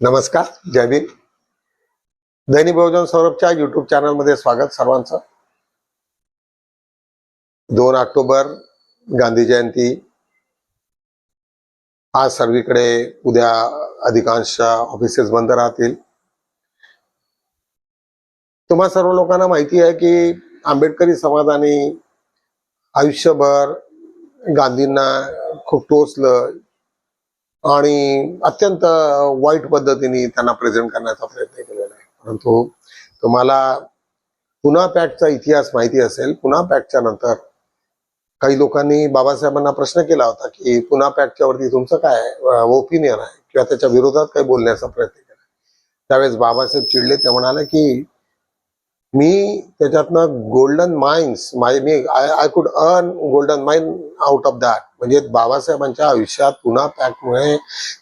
नमस्कार जय भीम. दैनिक बहुजन सौरभच्या युट्यूब चॅनलमध्ये स्वागत सर्वांचं. दोन ऑक्टोबर गांधी जयंती. आज सर्वीकडे उद्या अधिकांश ऑफिसेस बंद राहतील. तुम्हा सर्व लोकांना माहिती आहे की आंबेडकरी समाजाने आयुष्यभर गांधींना खूप टोचलं आणि अत्यंत वाईट पद्धतीने त्यांना प्रेझेंट करण्याचा प्रयत्न केलेला आहे. परंतु तुम्हाला पुन्हा पॅकचा इतिहास माहिती असेल पुन्हा पॅकच्या नंतर काही लोकांनी बाबासाहेबांना प्रश्न केला होता की पुन्हा पॅकच्या वरती तुमचं काय ओपिनियन आहे? किंवा त्याच्या विरोधात काही बोलण्याचा प्रयत्न केला? त्यावेळेस बाबासाहेब चिडले ते म्हणाले की मी त्याच्यातनं गोल्डन माइन्स माझे मी I I could earn golden mine out of that म्हणजे बाबासाहेबांच्या आयुष्यात पुन्हा पॅकमुळे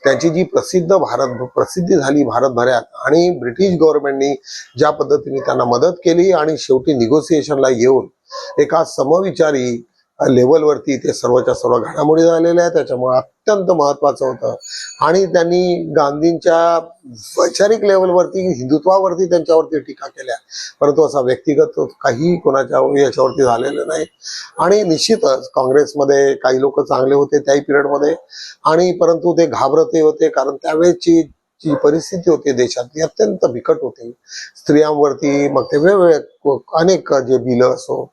त्यांची जी प्रसिद्ध भारत प्रसिद्धी झाली भारतभरात आणि ब्रिटिश गव्हर्नमेंटनी ज्या पद्धतीने त्यांना मदत केली आणि शेवटी निगोसिएशनला येऊन एका समविचारी लेवलवरती ते सर्वच्या सर्व घडामोडी झालेल्या आहेत त्याच्यामुळे अत्यंत महत्वाचं होतं. आणि त्यांनी गांधींच्या वैचारिक लेवलवरती हिंदुत्वावरती त्यांच्यावरती टीका केल्या. परंतु असा व्यक्तिगत काही कोणाच्या याच्यावरती झालेलं नाही. आणि निश्चितच काँग्रेसमध्ये काही लोक चांगले होते त्याही पिरियडमध्ये. आणि परंतु ते घाबरते होते कारण त्यावेळेची जी परिस्थिती होती देशात ती अत्यंत बिकट होती. स्त्रियांवरती मग ते वेगवेगळे अनेक जे बिलं असो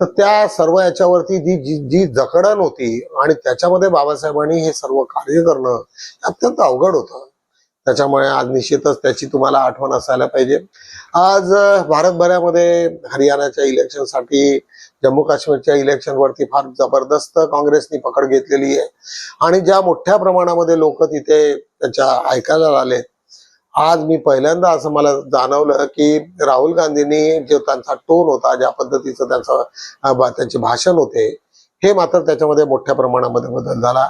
तर त्या सर्व याच्यावरती जी जी जी जकडण होती आणि त्याच्यामध्ये बाबासाहेबांनी हे सर्व कार्य करणं अत्यंत अवघड होतं. त्याच्यामुळे आज निश्चितच त्याची तुम्हाला आठवण असायला पाहिजे. आज भारतभरामध्ये हरियाणाच्या इलेक्शनसाठी जम्मू काश्मीरच्या इलेक्शनवरती फार जबरदस्त काँग्रेसनी पकड घेतलेली आहे. आणि ज्या मोठ्या प्रमाणामध्ये लोक तिथे त्याच्या ऐकायला आलेत आज मी पहिल्यांदा असं मला जाणवलं की राहुल गांधींनी जो त्यांचा टोन होता ज्या पद्धतीचं त्यांचं त्यांचे भाषण होते हे मात्र त्याच्यामध्ये मोठ्या प्रमाणामध्ये बदल झाला.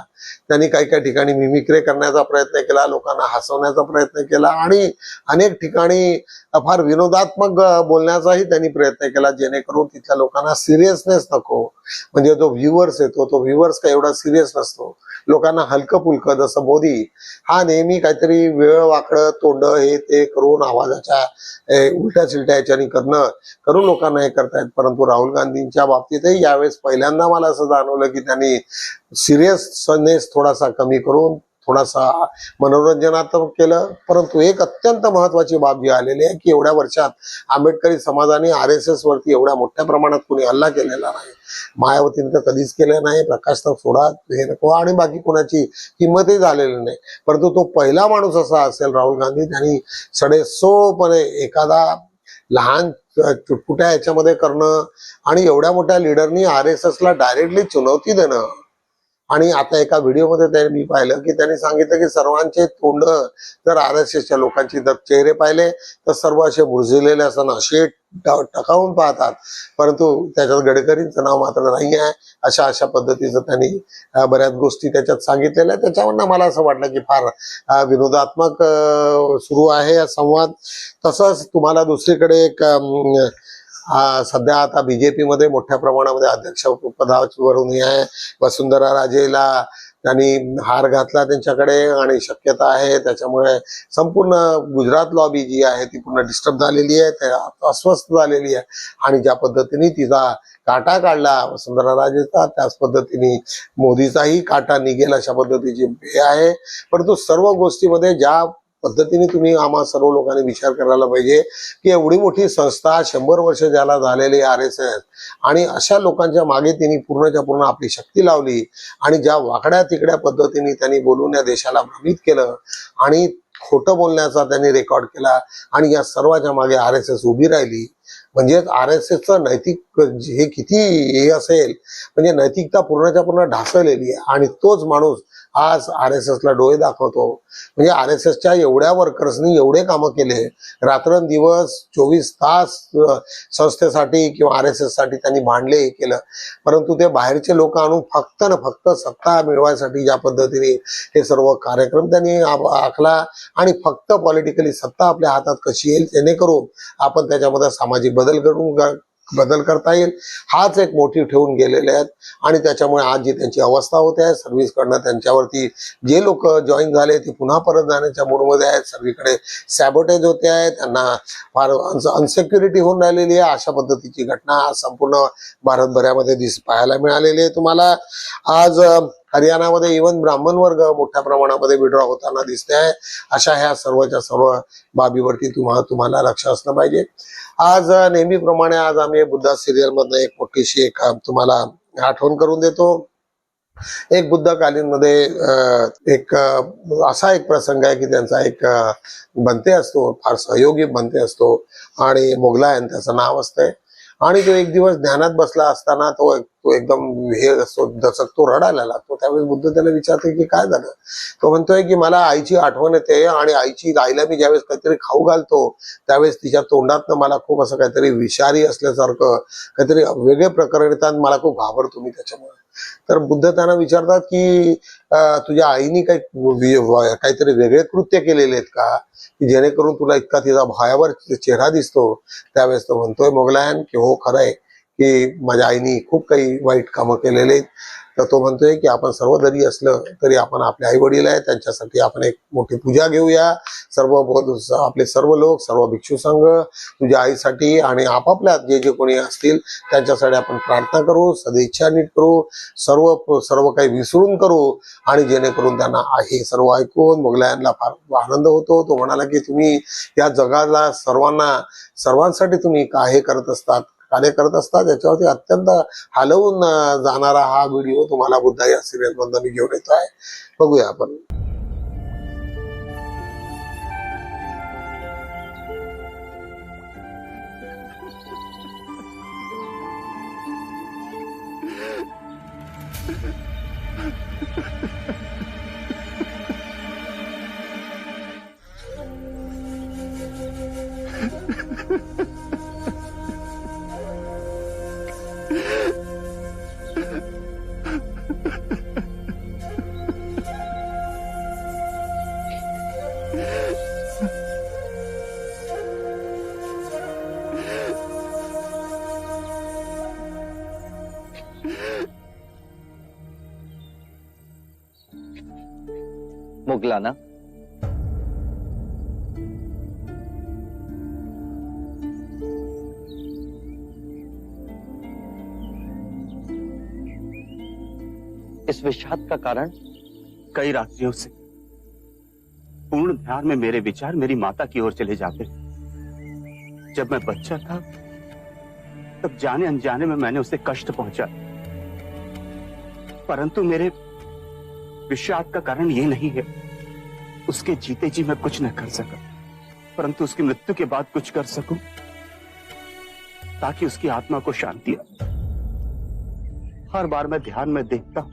त्यांनी काही काही ठिकाणी मिमिक्रे करण्याचा प्रयत्न केला लोकांना हसवण्याचा प्रयत्न केला आणि अनेक ठिकाणी फार विनोदात्मक बोलण्याचाही त्यांनी प्रयत्न केला जेणेकरून तिथल्या लोकांना सिरियसनेस नको. म्हणजे जो व्ह्युअर्स येतो तो व्ह्युअर्स काही एवढा सिरियस नसतो. लोकांना हलकं फुलकं जसं मोदी हा नेहमी काहीतरी वेळ वाकडं तोंड हे ते करून आवाजाच्या उलट्या चिलट्या याच्यानी करणं करून लोकांना हे करतायत परंतु राहुल गांधींच्या बाबतीतही यावेळेस पहिल्यांदा मला असं जाणवलं की त्यांनी सिरियसनेस थोडासा कमी करून थोडासा मनोरंजनात्मक केलं. परंतु एक अत्यंत महत्वाची बाब जी आलेली आहे की एवढ्या वर्षात आंबेडकरी समाजाने आर एस एस वरती एवढ्या मोठ्या प्रमाणात कोणी हल्ला केलेला नाही. मायावतीने तर कधीच केलं नाही. प्रकाश तर सोडा हे नको. आणि बाकी कोणाची किंमतही झालेली नाही. परंतु तो पहिला माणूस असा असेल राहुल गांधी त्यांनी सडेसोपणे एखादा लहान चुटपुट्या याच्यामध्ये करणं आणि एवढ्या मोठ्या लिडरनी आर एस एस ला डायरेक्टली चुनवती देणं. आणि आता एका व्हिडिओमध्ये त्यांनी मी पाहिलं की त्यांनी सांगितलं की सर्वांचे तोंड जर आर एस एसच्या लोकांचे जर चेहरे पाहिले तर सर्व असे मुरझिलेले असताना असे टकावून पाहतात. परंतु त्याच्यात गडकरींचं नाव मात्र नाही आहे अशा अशा पद्धतीचं त्यांनी बऱ्याच गोष्टी त्याच्यात सांगितलेल्या. त्याच्यावरनं मला असं वाटलं की फार विनोदात्मक सुरू आहे हा संवाद. तसंच तुम्हाला दुसरीकडे एक हा सध्या आता बीजेपी मध्ये मोठ्या प्रमाणामध्ये अध्यक्ष पदावरून आहे. वसुंधरा राजेला त्यांनी हार घातला त्यांच्याकडे आणि शक्यता आहे. त्याच्यामुळे संपूर्ण गुजरात लॉबी जी आहे ती पूर्ण डिस्टर्ब झालेली आहे. ते अस्वस्थ झालेली आहे. आणि ज्या पद्धतीने तिचा काटा काढला वसुंधरा राजेचा त्याच पद्धतीने मोदीचाही काटा निघेल अशा पद्धतीची हे आहे. परंतु सर्व गोष्टीमध्ये ज्या पद्धतीने तुम्ही आम्हा सर्व लोकांनी विचार करायला पाहिजे की एवढी मोठी संस्था शंभर वर्ष ज्याला झालेली आर एस एस आणि अशा लोकांच्या मागे त्यांनी पूर्णच्या पूर्ण आपली शक्ती लावली आणि ज्या वाकड्या तिकड्या पद्धतीने त्यांनी बोलून या देशाला भ्रमित केलं आणि खोटं बोलण्याचा त्यांनी रेकॉर्ड केला आणि या सर्वाच्या मागे आर एस एस उभी राहिली म्हणजे आर एस एसचं नैतिक हे किती हे असेल म्हणजे नैतिकता पूर्णच्या पूर्ण ढासळलेली आहे. आणि तोच माणूस आज आर एस एसला डोळे दाखवतो. म्हणजे आर एस एसच्या एवढ्या वर्कर्सनी एवढे कामं केले रात्रंदिवस चोवीस तास संस्थेसाठी किंवा आर एस एससाठी त्यांनी भांडले हे केलं. परंतु ते बाहेरचे लोक आणून फक्त ना फक्त सत्ता मिळवायसाठी ज्या पद्धतीने हे सर्व कार्यक्रम त्यांनी आखला आणि फक्त पॉलिटिकली सत्ता आपल्या हातात कशी येईल जेणेकरून आपण त्याच्यामध्ये सामाजिक बदल बदल करून बदल करता येईल. हाच एक मोठी ठेवून गेलेले आहेत. आणि त्याच्यामुळे आज जी त्यांची अवस्था होते आहे सर्व्हिस कडनं त्यांच्यावरती जे लोक जॉईन झाले ते पुन्हा परत जाण्याच्या मूडमध्ये आहेत. सर्वीकडे सॅबोटेज होते आहे. त्यांना फार अनसेक्युरिटी होऊन राहिलेली आहे. अशा पद्धतीची घटना आज संपूर्ण भारतभरामध्ये दिस पाहायला मिळालेली आहे. तुम्हाला आज हरियाणामध्ये इवन ब्राह्मण वर्ग मोठ्या प्रमाणामध्ये विड्रॉ होताना दिसते आहे अशा ह्या सर्वच्या सर्व बाबीवरती तुम्हाला तुम्हाला लक्ष असलं पाहिजे. आज नेहमीप्रमाणे आज आम्ही बुद्धा सिरियल मधनं एक मोठीशी एक तुम्हाला आठवण करून देतो. एक बुद्धकालीन मध्ये एक असा एक प्रसंग आहे की त्यांचा एक बनते असतो फार सहयोगी बनते असतो आणि मोगलायन त्याचं नाव असतंय. आणि तो एक दिवस ध्यानात बसला असताना तो तो एकदम हे असतो दचक तो रडायला लागतो त्यावेळेस बुद्ध त्याला विचारते की काय झालं? तो म्हणतोय की मला आईची आठवण येते आणि आईची आईला मी ज्यावेळेस काहीतरी खाऊ घालतो त्यावेळेस तिच्या तोंडातनं मला खूप असं काहीतरी विषारी असल्यासारखं काहीतरी वेगळे प्रकरण येतात. मला खूप घाबरतो मी त्याच्यामुळे. तर बुद्ध त्यांना विचारतात की तुझ्या आईने काही काहीतरी वेगळे कृत्य केलेले आहेत का? की जेणेकरून तुला इतका तिचा भयावर चेहरा दिसतो. त्यावेळेस तो म्हणतोय मोगलायन की हो खरं आहे की माझ्या आईने खूप काही वाईट कामं केलेले आहेत. तर तो म्हणतोय की आपण सर्व जरी असलं तरी आपण आपले आई वडील आहे त्यांच्यासाठी आपण एक मोठी पूजा घेऊया. सर्व आपले सर्व लोक सर्व भिक्षू संघ तुझ्या आईसाठी आणि आपापल्या जे जे कोणी असतील त्यांच्यासाठी आपण प्रार्थना करू सदिच्छा नीट करू सर्व सर्व काही विसरून करू आणि जेणेकरून त्यांना हे सर्व ऐकून मोगलायांना फार आनंद होतो. तो म्हणाला की तुम्ही या जगाला सर्वांना सर्वांसाठी तुम्ही काय हे करत असतात? कार्य करत असतात. याच्यावरती अत्यंत हलवून जाणारा हा व्हिडिओ तुम्हाला बुद्धा या सिरियल मधून मी घेऊन येतो आहे बघूया आपण. मुगलाना इस विषाद का कारण कई रात्रियों से। पूर्ण ध्यान में मेरे विचार मेरी माता की ओर चले जाते। जब मैं बच्चा था, तब जाने अनजाने में मैंने उसे कष्ट पहुँचा। परंतु मेरे विषाद का कारण ये नहीं है। उसके जीते जी मैं कुछ न कर सका परंतु उसकी मृत्यु के बाद कुछ कर सकूँ ताकि उसकी आत्मा को शांति आए। हर बार मैं ध्यान में देखता हूँ।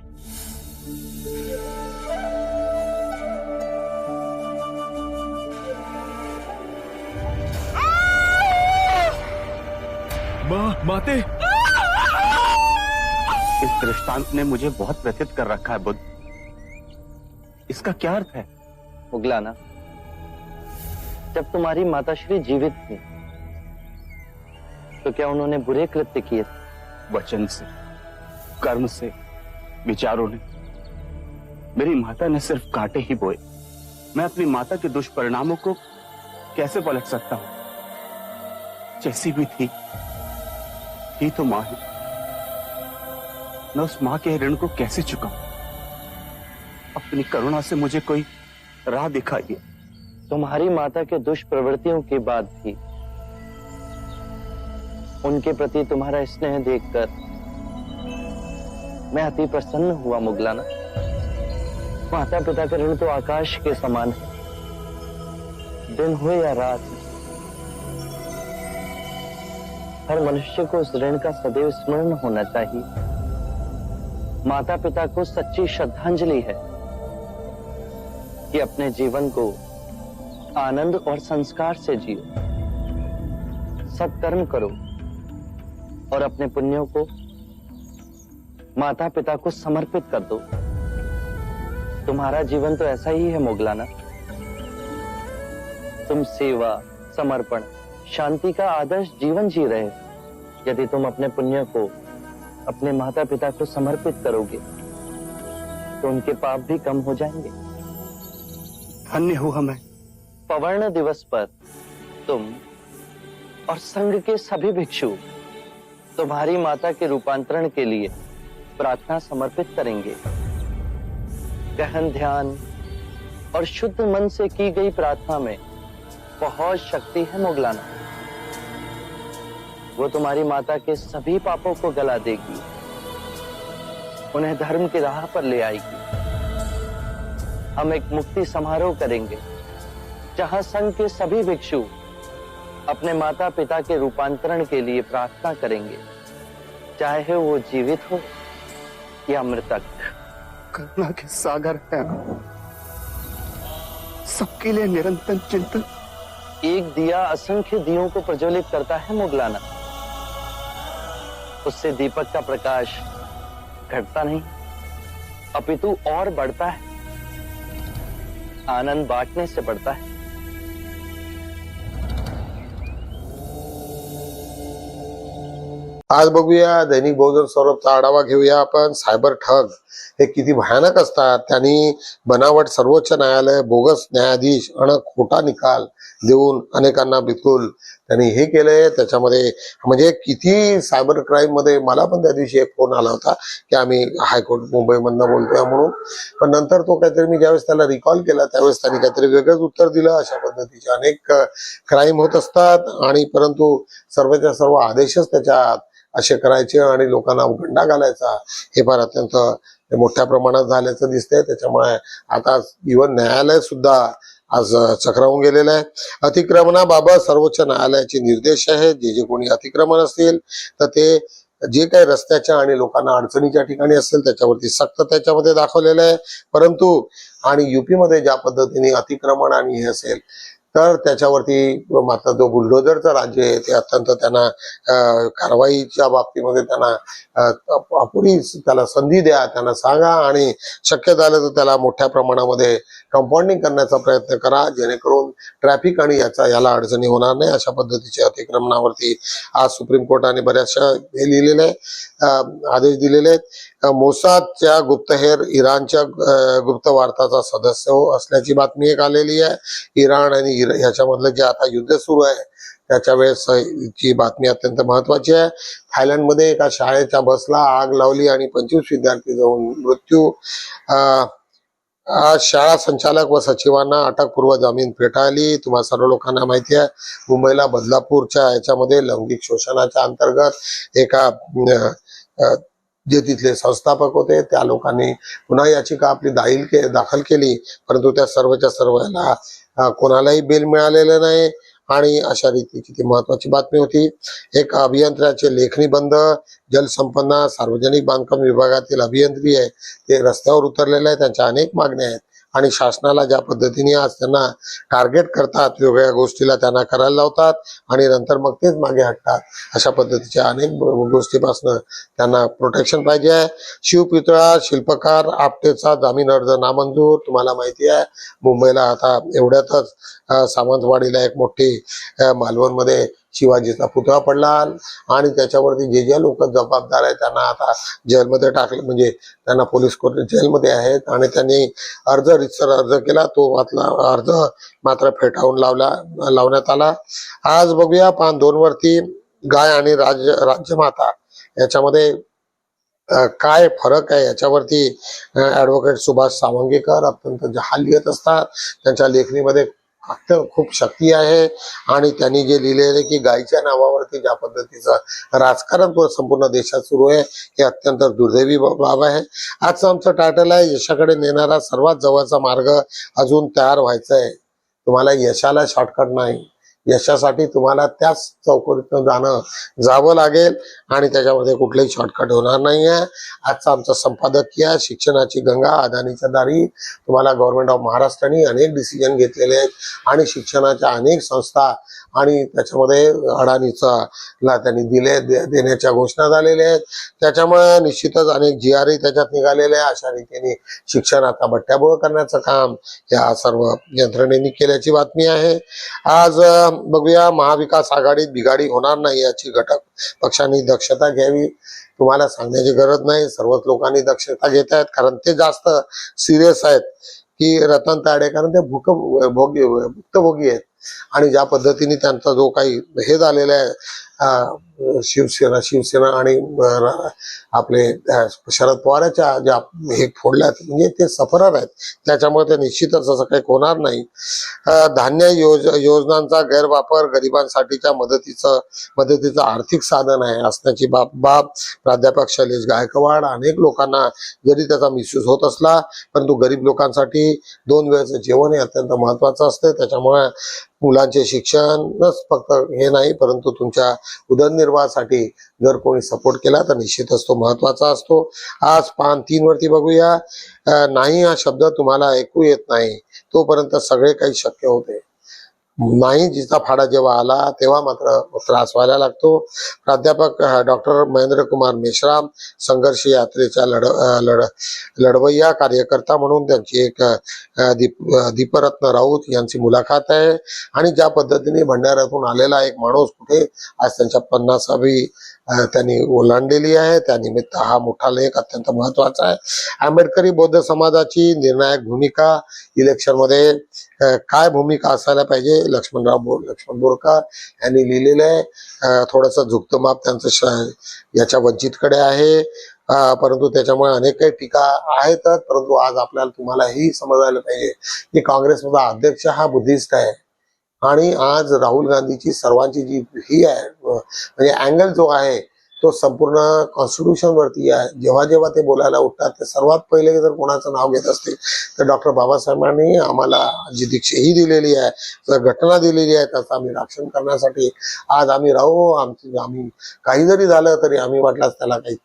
माँ माते। इस दृष्टांत ने मुझे बहुत व्यथित कर रखा है बुद्ध। इसका क्या अर्थ है? मुगलाना, जब तुम्हारी माताश्री जीवित थी तो क्या उन्होंने बुरे कृत्य किए वचन से, कर्म से, विचारों ने। मेरी माता ने सिर्फ़ कांटे ही बोए। मैं अपनी माता के दुष्परिणामों को कैसे पलट सकता हूँ? जैसी भी थी थी तो माँ ही। मैं उस माँ के ऋण को कैसे चुकाऊं? अपनी करुणा से मुझे कोई राह दिखाइए। तुम्हारी माता के दुष्प्रवृत्तियों के बाद भी, उनके प्रति तुम्हारा स्नेह देखकर मैं अति प्रसन्न हुआ मुगलाना। माता पिता का ऋण तो आकाश के समान है। दिन हो या रात, हर मनुष्य को उस ऋण का सदैव स्मरण होना चाहिए। माता पिता को सच्ची श्रद्धांजलि है। कि अपने जीवन को आनंद और संस्कार से जियो। सत्कर्म करो और अपने पुण्यों को माता पिता को समर्पित कर दो। तुम्हारा जीवन तो ऐसा ही है, मोगलाना। तुम सेवा, समर्पण, शांति का आदर्श जीवन जी रहे यदि तुम अपने पुण्य को, अपने माता पिता को समर्पित करोगे तो उनके पाप भी कम हो जाएँगे। धन्य हुआ मैं पवर्ण दिवस पर तुम और संघ के सभी भिक्षु तुम्हारी माता के रूपांतरण के लिए प्रार्थना समर्पित करेंगे। गहन ध्यान और शुद्ध मन से की गई प्रार्थना में बहुत शक्ति है मुगलाना। वो तुम्हारी माता के सभी पापों को गला देगी। उन्हें धर्म की राह पर ले आएगी। हम एक मुक्ति समारोह करेंगे जहाँ संघ के सभी भिक्षु अपने माता पिता के रूपांतरण के लिए प्रार्थना करेंगे। चाहे वो जीवित हो या मृतक। करुणा के सागर है। सबके लिए निरंतर चिंतन। एक दिया असंख्य दियों को प्रज्वलित करता है मुगलाना। उससे दीपक का प्रकाश घटता नहीं अपितु और बढ़ता है। आनंद बांटने से बढ़ता है। आज बघूया दैनिक बहुजन सौरभचा आढावा घेऊया आपण. सायबर ठग हे किती भयानक असतात. त्यांनी बनावट सर्वोच्च न्यायालय बोगस न्यायाधीश आणि खोटा निकाल देऊन अनेकांना बिलकुल त्यांनी हे केलंय. त्याच्यामध्ये म्हणजे किती सायबर क्राईममध्ये मला पण त्या दिवशी एक फोन आला होता की आम्ही हायकोर्ट मुंबईमधनं बोलतोय म्हणून. पण नंतर तो काहीतरी मी ज्यावेळेस त्याला रिकॉल केला त्यावेळेस त्यांनी काहीतरी वेगळंच उत्तर दिलं. अशा पद्धतीचे अनेक क्राईम होत असतात आणि परंतु सर्वच्या सर्व आदेशच त्याच्यात असे करायचे आणि लोकांना गंडा घालायचा हे फार अत्यंत मोठ्या प्रमाणात झाल्याचं दिसतंय. त्याच्यामुळे आता इव्हन न्यायालय सुद्धा आज चक्रावून गेलेलं आहे. अतिक्रमणाबाबत सर्वोच्च न्यायालयाचे निर्देश आहेत जे जे कोणी अतिक्रमण असतील तर ते जे काही रस्त्याच्या आणि लोकांना अडचणीच्या ठिकाणी असेल त्याच्यावरती सक्त त्याच्यामध्ये दाखवलेलं आहे. परंतु आणि युपीमध्ये ज्या पद्धतीने अतिक्रमण आणि हे असेल तर त्याच्यावरती मात्र जो बुलडोजरचं राज्य आहे. ते अत्यंत त्यांना कारवाईच्या बाबतीमध्ये त्यांना अपुरी त्याला संधी द्या त्यांना सांगा. आणि शक्य झालं तर त्याला मोठ्या प्रमाणामध्ये कंपाऊंडिंग करण्याचा प्रयत्न करा जेणेकरून ट्रॅफिक आणि याचा याला अडचणी होणार नाही. अशा पद्धतीच्या अतिक्रमणावरती आज सुप्रीम कोर्टाने बऱ्याचशा हे लिहिलेले आहे, आदेश दिलेले आहेत. मोसादच्या गुप्तहेर इराणच्या गुप्त वार्ताचा सदस्य हो- असल्याची बातमी एक आलेली आहे. इराण आणि ह्याच्यामधलं जे आता युद्ध सुरू आहे त्याच्या वेळेस ची बातमी अत्यंत महत्वाची आहे. थायलंडमध्ये एका शाळेच्या बसला आग लावली आणि पंचवीस विद्यार्थी जाऊन मृत्यू. अं, आज शाळा संचालक व सचिवांना अटकपूर्व जामीन फेटाळली. तुम्हा सर्व लोकांना माहिती आहे मुंबईला बदलापूरच्या याच्यामध्ये लैंगिक शोषणाच्या अंतर्गत एका जे तिथले संस्थापक होते त्या लोकांनी पुन्हा याचिका आपली दाखल के दाखल केली. परंतु त्या सर्वच्या सर्व याला कोणालाही बिल मिळालेलं नाही. आणि अशा रीतीची ती महत्वाची बातमी होती. एक अभियंत्र्याचे लेखणी बंद जलसंपन्ना सार्वजनिक बांधकाम विभागातील अभियंत्री आहे. ते रस्त्यावर उतरलेले आहे त्यांच्या अनेक मागण्या आहेत. आणि शासनाला ज्या पद्धतीने आज त्यांना टार्गेट करतात वेगवेगळ्या गोष्टीला त्यांना करायला लावतात आणि नंतर मग तेच मागे हटतात अशा पद्धतीच्या अनेक गोष्टीपासून त्यांना प्रोटेक्शन पाहिजे आहे. शिवपितळा शिल्पकार आपटेचा जामीन अर्ज नामंजूर तुम्हाला माहिती आहे. मुंबईला आता एवढ्यातच सावंतवाडीला एक मोठी मालवणमध्ये शिवाजीचा पुतळा पडला आणि त्याच्यावरती जे जे लोक जबाबदार आहेत त्यांना आता जेलमध्ये टाकले म्हणजे त्यांना पोलीस कोर्ट जेलमध्ये आहेत आणि त्यांनी अर्ज रितसर अर्ज केला तो मातला अर्ज मात्र फेटाळून लावला लावण्यात आला. आज बघूया पान दोन वरती गाय आणि राज्य राज्यमाता याच्यामध्ये काय फरक आहे? याच्यावरती ऍडव्होकेट सुभाष सावंगेकर अत्यंत जहाल लिहित असतात. त्यांच्या लेखणीमध्ये खूप शक्ती आहे. आणि त्यांनी जे लिहिलेले की गायीच्या नावावरती ज्या पद्धतीचं राजकारण तो संपूर्ण देशात सुरू आहे हे अत्यंत दुर्दैवी बा- बाब आहे. आजचं आमचं टायटल आहे यशाकडे नेणारा सर्वात जवळचा मार्ग अजून तयार व्हायचा आहे तुम्हाला यशाला शॉर्टकट नाही. यशासाठी तुम्हाला त्याच चौकटीतनं जाणं जावं लागेल आणि त्याच्यामध्ये कुठलेही शॉर्टकट होणार नाही आहे आजचा आमचा संपादकीय शिक्षणाची गंगा अदानीच्या दारी तुम्हाला गव्हर्नमेंट ऑफ महाराष्ट्राने अनेक डिसिजन घेतलेले आहेत. आणि शिक्षणाच्या अनेक संस्था आणि त्याच्यामध्ये अडाणीचा ला त्यांनी दिले दे- देण्याच्या घोषणा झालेल्या आहेत. त्याच्यामुळे निश्चितच अनेक जी आर त्याच्यात निघालेले आहे. अशा रीतीने शिक्षण आता बट्ट्याबोळ करण्याचं काम या सर्व यंत्रणेने केल्याची बातमी आहे. आज बघूया महाविकास आघाडीत बिघाडी होणार नाही याची घटक पक्षांनी दक्षता घ्यावी. तुम्हाला सांगण्याची गरज नाही. सर्वच लोकांनी दक्षता घेत आहेत. कारण ते जास्त सिरियस आहेत की रतन ताडे कारण ते भूक भोगी भुक्तभोगी आहेत. आणि ज्या पद्धतीने त्यांचा जो काही हे झालेला आहे शिवसेना शिवसेना आणि आपले शरद पवाराच्या ज्या हे फोडल्यात म्हणजे ते सफरर आहेत. त्याच्यामुळे ते निश्चितच असं काही होणार नाही. धान्य योज योजनांचा गैरवापर गरिबांसाठीच्या मदतीचं मदतीचं आर्थिक साधन आहे असण्याची बाब बाब प्राध्यापक शैलेश गायकवाड अनेक लोकांना जरी त्याचा मिसयूज होत असला परंतु गरीब लोकांसाठी दोन वेळेचं जेवण हे अत्यंत महत्वाचं असते त्याच्यामुळे मुलांचे शिक्षणच फक्त हे नाही परंतु तुमच्या उदरनिर्वाहासाठी जर कोणी सपोर्ट केला तर निश्चितच तो महत्त्वाचा असतो. आज पान तीन वरती बघूया. नाही हा शब्द तुम्हाला ऐकू येत नाही. तोपर्यंत सगळे काही शक्य होते. नाही जिचा फाडा जेव्हा आला तेव्हा मात्र त्रास व्हायला लागतो. प्राध्यापक डॉक्टर महेंद्र कुमार मेश्राम संघर्ष यात्रेच्या लढ लड लढ लढवय्या कार्यकर्ता म्हणून त्यांची एक दीप दीपरत्न राऊत यांची मुलाखत आहे. आणि ज्या पद्धतीने भंडाऱ्यातून आलेला एक माणूस कुठे आज त्यांच्या पन्नासावी त्यांनी ओलांडलेली आहे. त्यानिमित्त हा मोठा लेख अत्यंत महत्त्वाचा आहे. आंबेडकरी बौद्ध समाजाची निर्णायक भूमिका इलेक्शनमध्ये काय भूमिका असायला पाहिजे? लक्ष्मणराव बोर लक्ष्मण बोरकर यांनी लिहिलेलं आहे. थोडंसं झुकतं माप त्यांचं श- याच्या वंचितकडे आहे. परंतु त्याच्यामुळे अनेक काही टीका आहेतच. परंतु आज आपल्याला तुम्हाला ही समजायला पाहिजे की काँग्रेसमधला अध्यक्ष हा बुद्धिस्ट आहे. आणि आज राहुल गांधीची सर्वांची जी ही आहे म्हणजे अँगल जो आहे तो संपूर्ण कॉन्स्टिट्यूशनवरती आहे. जेव्हा जेव्हा ते बोलायला उठतात ते सर्वात पहिले जर कोणाचं नाव घेत असतील तर डॉक्टर बाबासाहेबांनी आम्हाला जी दीक्षा ही दिलेली आहे जर घटना दिलेली आहे त्याचं आम्ही रक्षण करण्यासाठी आज आम्ही राहू. आमची आम्ही काही जरी झालं तरी आम्ही वाटलाच त्याला काही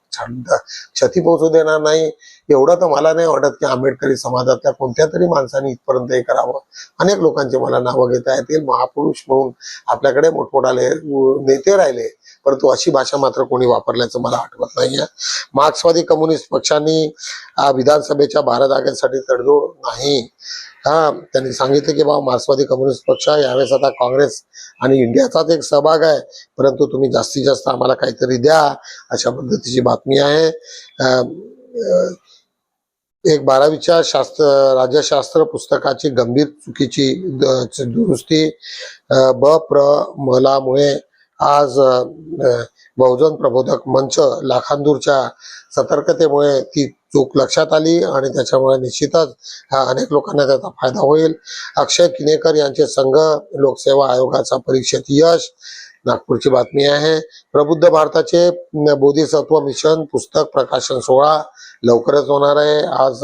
क्षती पोहोचू देणार नाही. एवढं तर मला नाही वाटत की आंबेडकरी समाजातल्या कोणत्या तरी माणसाने इथपर्यंत हे करावं. अनेक लोकांचे मला नावं घेता येतील. महापुरुष म्हणून आपल्याकडे मोठमोठाले नेते राहिले. परंतु अशी भाषा मात्र कोणी वापरल्याचं मला आठवत नाहीये. मार्क्सवादी कम्युनिस्ट पक्षांनी विधानसभेच्या भारत जागेसाठी तडजोड नाही. हा त्यांनी सांगितलं की बाबा मार्क्सवादी कम्युनिस्ट पक्ष यावेळेस आता काँग्रेस आणि इंडियाचाच एक सहभाग आहे परंतु तुम्ही जास्तीत जास्त आम्हाला काहीतरी द्या अशा पद्धतीची बातमी आहे. एक बारावीच्या शास्त्र राज्यशास्त्र पुस्तकाची गंभीर चुकीची दुरुस्ती ब प्र मलामुळे आज बहुजन प्रबोधक मंच लाखांदूरच्या सतर्कतेमुळे ती चूक लक्षात आली आणि त्याच्यामुळे निश्चितच अनेक लोकांना त्याचा फायदा होईल. अक्षय किनेकर यांचे संघ लोकसेवा आयोगाचा परीक्षेत यश. नागपूरची बातमी आहे प्रबुद्ध भारताचे बोधिसत्व मिशन पुस्तक प्रकाशन सोहळा लवकरच होणार आहे. आज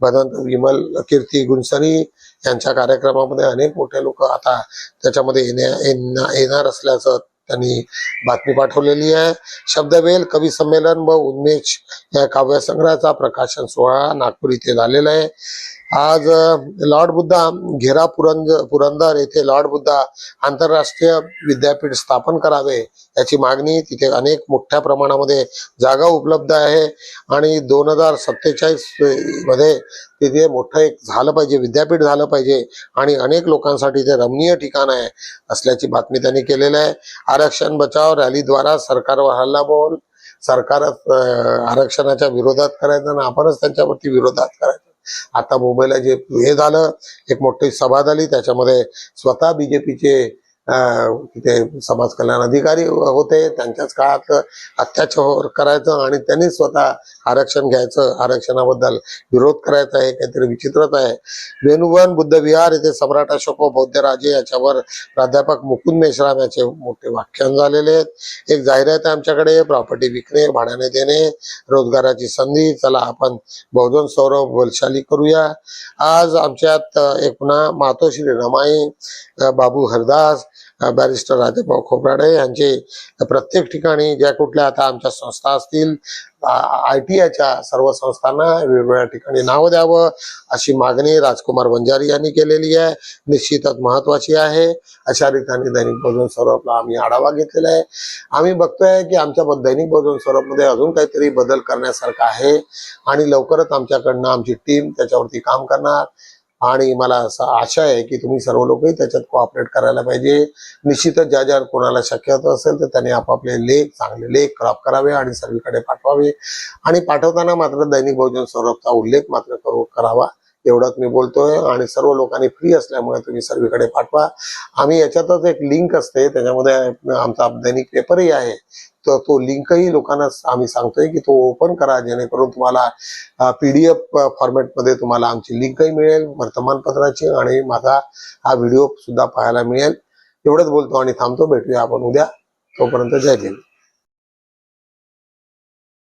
भदंत विमल कीर्ती गुंसरी यांच्या कार्यक्रमामध्ये अनेक मोठे लोक आता त्याच्यामध्ये येण्या येणार असल्याचं त्यांनी बातमी पाठवलेली आहे. शब्दवेल कवी संमेलन व उन्मेष या काव्यसंग्रहाचा प्रकाशन सोहळा नागपूर इथे झालेला आहे. आज लॉर्ड बुद्धा घेरा पुरंज पुरंदर येथे लॉर्ड बुद्धा आंतरराष्ट्रीय विद्यापीठ स्थापन करावे याची मागणी तिथे अनेक मोठ्या प्रमाणामध्ये जागा उपलब्ध आहे. आणि दोन हजार सत्तेचाळीसमध्ये तिथे मोठं एक झालं पाहिजे विद्यापीठ झालं पाहिजे आणि अनेक लोकांसाठी ते रमणीय ठिकाण आहे असल्याची बातमी त्यांनी केलेली आहे. आरक्षण बचाव रॅलीद्वारा सरकारवर हल्ला बोल सरकारच आरक्षणाच्या विरोधात करायचं आणि आपणच त्यांच्यावरती विरोधात करायचं. आता मुंबईला जे हे झालं एक मोठी सभा झाली त्याच्यामध्ये स्वतः बीजेपीचे ते समाज कल्याण अधिकारी होते. त्यांच्याच काळात अत्याचार करायचं आणि त्यांनी स्वतः आरक्षण घ्यायचं. आरक्षणाबद्दल विरोध करायचा आहे काहीतरी विचित्रच आहे. वेणुवन बुद्ध विहार येथे सम्राट अशोक बौद्ध राजे याच्यावर प्राध्यापक मुकुंद मेश्राम याचे मोठे व्याख्यान झालेले आहेत. एक जाहिरात आहे आमच्याकडे प्रॉपर्टी विकणे भाड्याने देणे रोजगाराची संधी. चला आपण बहुजन सौरभ बलशाली करूया. आज आमच्यात एक पुन्हा मातोश्री रमाई बाबू हरदास बॅरिस्टर राजाभाऊ खोबराडे यांचे प्रत्येक ठिकाणी ज्या कुठल्या आता आमच्या संस्था असतील आय टी आयच्या सर्व संस्थांना वेगवेगळ्या ठिकाणी नाव द्यावं अशी मागणी राजकुमार वंजारी यांनी केलेली आहे. निश्चितच महत्वाची आहे. अशा रीतीने दैनिक भोजन सौरभला आम्ही आढावा घेतलेला आहे. आम्ही बघतोय की आमच्या दैनिक भोजन सौरभमध्ये अजून काहीतरी बदल करण्यासारखं आहे आणि लवकरच आमच्याकडनं आमची टीम त्याच्यावरती काम करणार. आणि मला असं आशा आहे की तुम्ही सर्व लोकही त्याच्यात कोऑपरेट करायला पाहिजे. निश्चितच ज्या ज्या कोणाला शक्यता असेल तर त्याने आपापले लेख चांगले लेख क्रॉप करावे आणि सर्वीकडे पाठवावे. आणि पाठवताना मात्र दैनिक बहुजन सौरभचा उल्लेख मात्र करू करावा. एवढंच मी बोलतोय आणि सर्व लोकांनी फ्री असल्यामुळे तुम्ही सर्वीकडे पाठवा. आम्ही याच्यातच एक लिंक असते त्याच्यामध्ये आमचा दैनिक पेपरही आहे. तर तो लिंकही लोकांना आम्ही सांगतोय की तो ओपन करा जेणेकरून तुम्हाला पीडीएफ फॉर्मॅटमध्ये तुम्हाला आमची लिंकही मिळेल वर्तमानपत्राची आणि माझा हा व्हिडिओ सुद्धा पाहायला मिळेल. एवढंच बोलतो आणि थांबतो भेटूया आपण उद्या. तोपर्यंत जय भीम